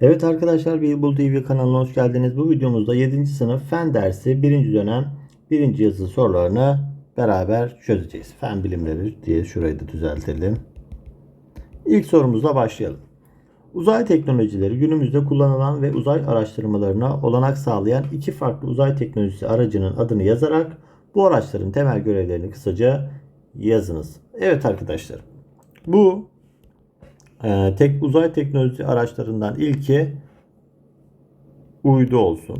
Evet arkadaşlar Bilbul TV kanalına hoş geldiniz. Bu videomuzda 7. sınıf fen dersi 1. dönem 1. yazı sorularını beraber çözeceğiz. Fen bilimleri diye şurayı da düzeltelim. İlk sorumuzla başlayalım. Uzay teknolojileri günümüzde kullanılan ve uzay araştırmalarına olanak sağlayan iki farklı uzay teknolojisi aracının adını yazarak bu araçların temel görevlerini kısaca yazınız. Evet arkadaşlar. Bu ee, tek uzay teknoloji araçlarından ilki uydu olsun.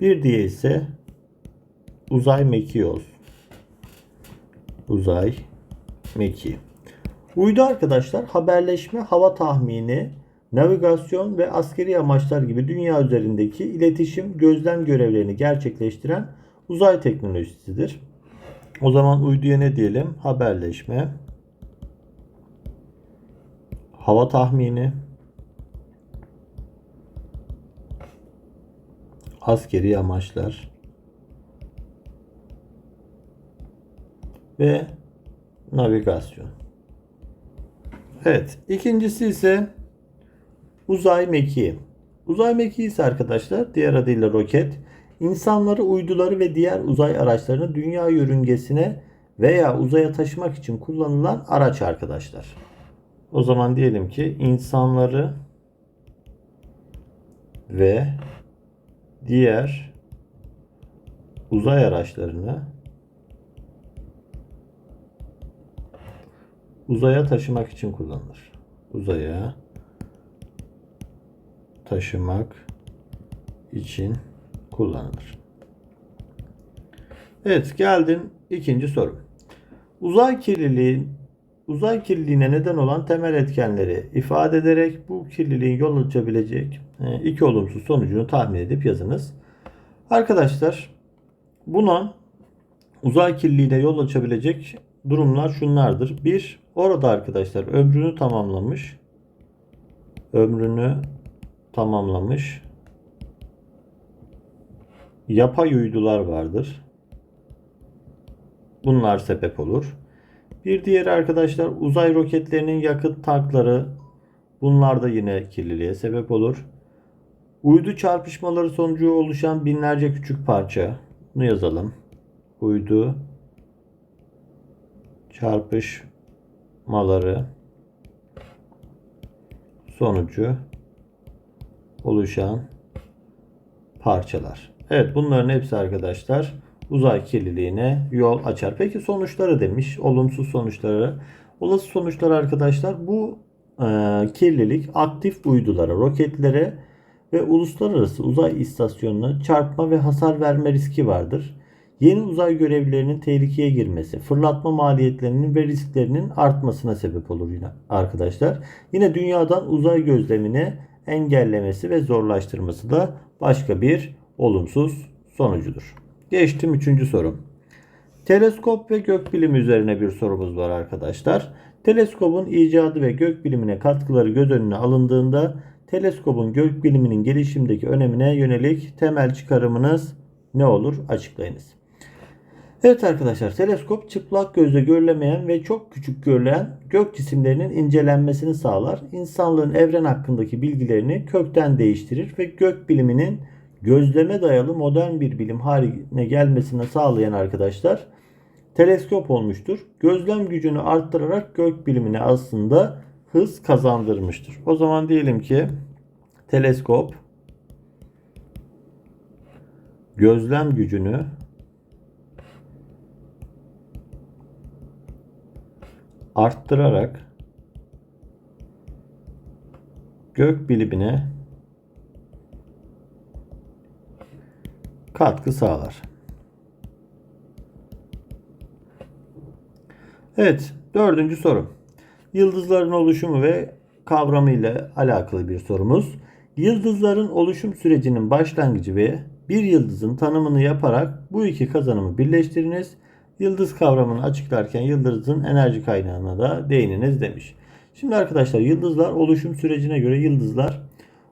Bir diğeri ise uzay mekiği olsun. Uzay mekiği. Uydu arkadaşlar haberleşme, hava tahmini, navigasyon ve askeri amaçlar gibi dünya üzerindeki iletişim, gözlem görevlerini gerçekleştiren uzay teknolojisidir. O zaman uyduya ne diyelim? Haberleşme, hava tahmini, askeri amaçlar ve navigasyon. Evet, ikincisi ise uzay mekiği. Uzay mekiği ise arkadaşlar diğer adıyla roket, insanları, uyduları ve diğer uzay araçlarını dünya yörüngesine veya uzaya taşımak için kullanılan araç arkadaşlar. O zaman diyelim ki insanları ve diğer uzay araçlarını uzaya taşımak için kullanılır. Uzaya taşımak için kullanılır. Evet geldim ikinci soru. Uzay kirliliği uzay kirliliğine neden olan temel etkenleri ifade ederek bu kirliliğin yol açabilecek e, iki olumsuz sonucunu tahmin edip yazınız. Arkadaşlar buna uzay kirliliğine yol açabilecek durumlar şunlardır. Bir, orada arkadaşlar ömrünü tamamlamış. Ömrünü tamamlamış. Yapay uydular vardır. Bunlar sebep olur. Bir diğeri arkadaşlar uzay roketlerinin yakıt tankları. Bunlar da yine kirliliğe sebep olur. Uydu çarpışmaları sonucu oluşan binlerce küçük parça. Bunu yazalım. Uydu çarpışmaları sonucu oluşan parçalar. Evet bunların hepsi arkadaşlar uzay kirliliğine yol açar. Peki sonuçları demiş. Olumsuz sonuçları. Olası sonuçlar arkadaşlar bu e, kirlilik aktif uydulara, roketlere ve uluslararası uzay istasyonuna çarpma ve hasar verme riski vardır. Yeni uzay görevlilerinin tehlikeye girmesi, fırlatma maliyetlerinin ve risklerinin artmasına sebep olur yine arkadaşlar. Yine dünyadan uzay gözlemini engellemesi ve zorlaştırması da başka bir olumsuz sonucudur. Geçtim üçüncü sorum. Teleskop ve gökbilim üzerine bir sorumuz var arkadaşlar. Teleskopun icadı ve gökbilimine katkıları göz önüne alındığında teleskopun gökbiliminin gelişimdeki önemine yönelik temel çıkarımınız ne olur açıklayınız. Evet arkadaşlar teleskop çıplak gözle görülemeyen ve çok küçük görülen gök cisimlerinin incelenmesini sağlar. İnsanlığın evren hakkındaki bilgilerini kökten değiştirir ve gök biliminin gözleme dayalı modern bir bilim haline gelmesini sağlayan arkadaşlar teleskop olmuştur. Gözlem gücünü arttırarak gök bilimine aslında hız kazandırmıştır. O zaman diyelim ki teleskop gözlem gücünü arttırarak gök bilimine katkı sağlar. Evet, dördüncü soru. Yıldızların oluşumu ve kavramı ile alakalı bir sorumuz. Yıldızların oluşum sürecinin başlangıcı ve bir yıldızın tanımını yaparak bu iki kazanımı birleştiriniz. Yıldız kavramını açıklarken yıldızın enerji kaynağına da değininiz demiş. Şimdi arkadaşlar yıldızlar oluşum sürecine göre yıldızlar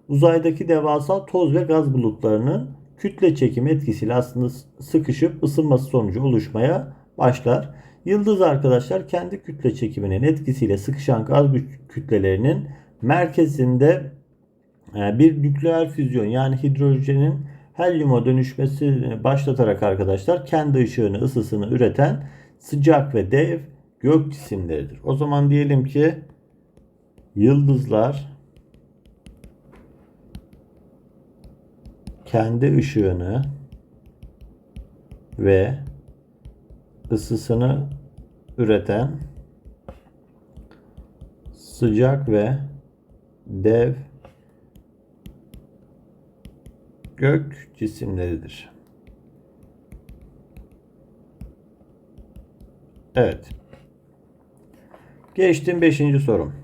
uzaydaki devasa toz ve gaz bulutlarının kütle çekim etkisiyle aslında sıkışıp ısınması sonucu oluşmaya başlar. Yıldız arkadaşlar kendi kütle çekiminin etkisiyle sıkışan gaz kütlelerinin merkezinde e, bir nükleer füzyon yani hidrojenin helyuma dönüşmesini başlatarak arkadaşlar kendi ışığını, ısısını üreten sıcak ve dev gök cisimleridir. O zaman diyelim ki yıldızlar kendi ışığını ve ısısını üreten sıcak ve dev gök cisimleridir. Evet. Geçtim 5. sorum.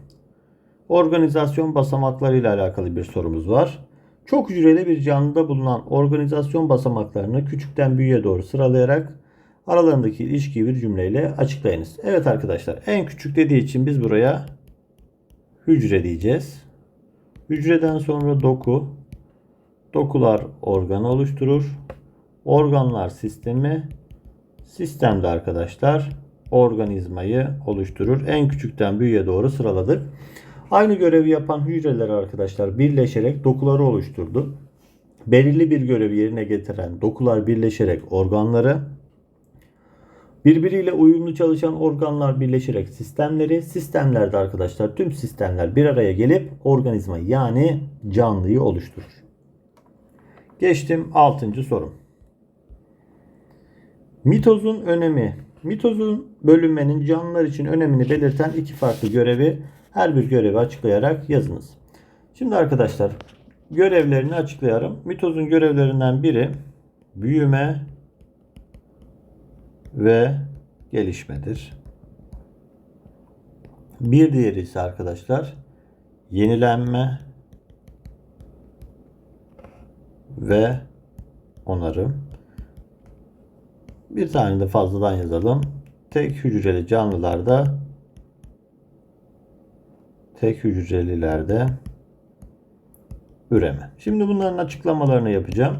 Organizasyon basamakları ile alakalı bir sorumuz var. Çok hücreli bir canlıda bulunan organizasyon basamaklarını küçükten büyüğe doğru sıralayarak aralarındaki ilişkiyi bir cümleyle açıklayınız. Evet arkadaşlar en küçük dediği için biz buraya hücre diyeceğiz. Hücreden sonra doku. Dokular organı oluşturur. Organlar sistemi. Sistemde arkadaşlar organizmayı oluşturur. En küçükten büyüğe doğru sıraladık. Aynı görevi yapan hücreler arkadaşlar birleşerek dokuları oluşturdu. Belirli bir görevi yerine getiren dokular birleşerek organları, birbiriyle uyumlu çalışan organlar birleşerek sistemleri, sistemlerde arkadaşlar tüm sistemler bir araya gelip organizmayı yani canlıyı oluşturur. Geçtim 6. sorum. Mitozun önemi. Mitozun bölünmenin canlılar için önemini belirten iki farklı görevi her bir görevi açıklayarak yazınız. Şimdi arkadaşlar görevlerini açıklayalım. Mitozun görevlerinden biri büyüme ve gelişmedir. Bir diğeri ise arkadaşlar yenilenme ve onarım. Bir tane de fazladan yazalım. Tek hücreli canlılarda tek hücrelilerde üreme. Şimdi bunların açıklamalarını yapacağım.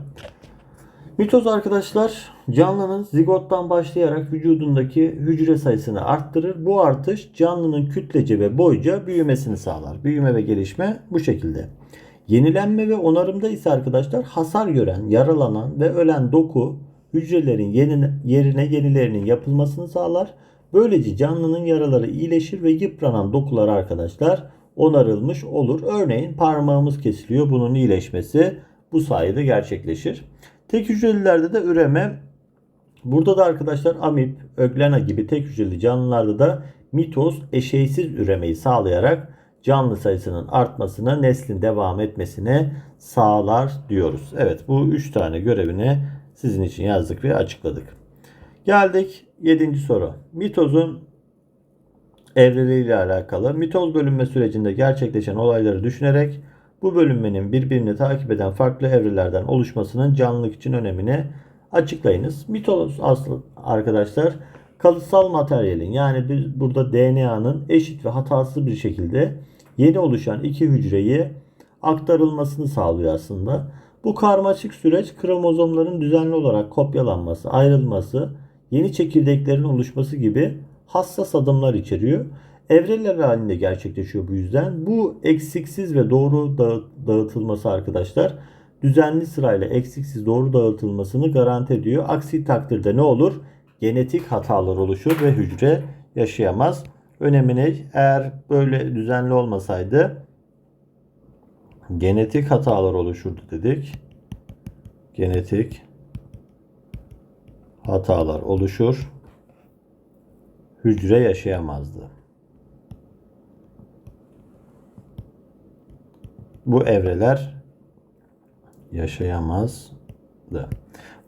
Mitoz arkadaşlar canlının zigottan başlayarak vücudundaki hücre sayısını arttırır. Bu artış canlının kütlece ve boyca büyümesini sağlar. Büyüme ve gelişme bu şekilde. Yenilenme ve onarımda ise arkadaşlar hasar gören, yaralanan ve ölen doku hücrelerin yerine yenilerinin yapılmasını sağlar. Böylece canlının yaraları iyileşir ve yıpranan dokular arkadaşlar onarılmış olur. Örneğin parmağımız kesiliyor. Bunun iyileşmesi bu sayede gerçekleşir. Tek hücrelilerde de üreme. Burada da arkadaşlar amip, öglena gibi tek hücreli canlılarda da mitoz eşeysiz üremeyi sağlayarak canlı sayısının artmasına, neslin devam etmesine sağlar diyoruz. Evet bu 3 tane görevini sizin için yazdık ve açıkladık. Geldik 7. soru. Mitozun evreleriyle alakalı. Mitoz bölünme sürecinde gerçekleşen olayları düşünerek bu bölünmenin birbirini takip eden farklı evrelerden oluşmasının canlılık için önemini açıklayınız. Mitoz aslı arkadaşlar kalıtsal materyalin yani biz burada DNA'nın eşit ve hatasız bir şekilde yeni oluşan iki hücreyi aktarılmasını sağlıyor aslında. Bu karmaşık süreç kromozomların düzenli olarak kopyalanması, ayrılması, yeni çekirdeklerin oluşması gibi hassas adımlar içeriyor. Evreler halinde gerçekleşiyor bu yüzden. Bu eksiksiz ve doğru dağıtılması arkadaşlar düzenli sırayla eksiksiz doğru dağıtılmasını garanti ediyor. Aksi takdirde ne olur? Genetik hatalar oluşur ve hücre yaşayamaz. Önemini eğer böyle düzenli olmasaydı genetik hatalar oluşurdu dedik. Genetik hatalar oluşur. Hücre yaşayamazdı. Bu evreler yaşayamazdı.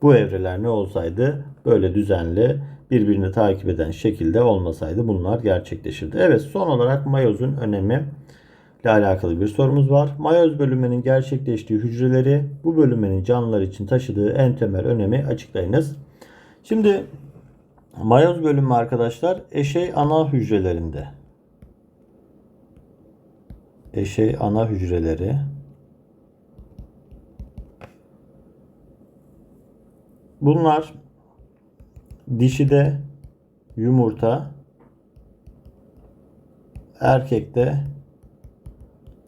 Bu evreler ne olsaydı böyle düzenli birbirini takip eden şekilde olmasaydı bunlar gerçekleşirdi. Evet son olarak mayozun önemi ile alakalı bir sorumuz var. Mayoz bölünmenin gerçekleştiği hücreleri bu bölünmenin canlılar için taşıdığı en temel önemi açıklayınız. Şimdi mayoz bölünme arkadaşlar eşey ana hücrelerinde eşey ana hücreleri bunlar dişide yumurta erkekte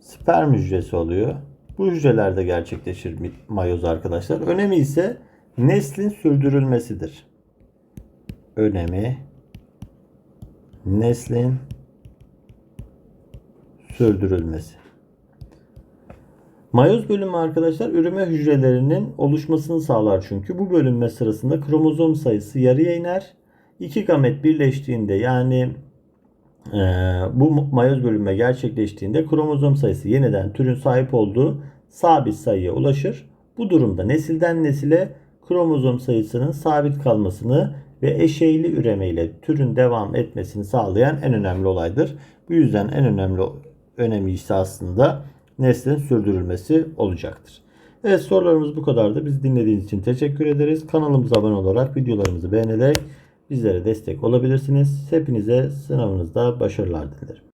sperm hücresi oluyor. Bu hücrelerde gerçekleşir mayoz arkadaşlar. Önemi ise neslin sürdürülmesidir. Önemi neslin sürdürülmesi. Mayoz bölünme arkadaşlar üreme hücrelerinin oluşmasını sağlar çünkü bu bölünme sırasında kromozom sayısı yarıya iner. İki gamet birleştiğinde yani e, bu mayoz bölünme gerçekleştiğinde kromozom sayısı yeniden türün sahip olduğu sabit sayıya ulaşır. Bu durumda nesilden nesile kromozom sayısının sabit kalmasını ve eşeyli üremeyle türün devam etmesini sağlayan en önemli olaydır. Bu yüzden en önemli önemi ise aslında neslin sürdürülmesi olacaktır. Evet sorularımız bu kadardı. Biz dinlediğiniz için teşekkür ederiz. Kanalımıza abone olarak videolarımızı beğenerek bizlere destek olabilirsiniz. Hepinize sınavınızda başarılar dilerim.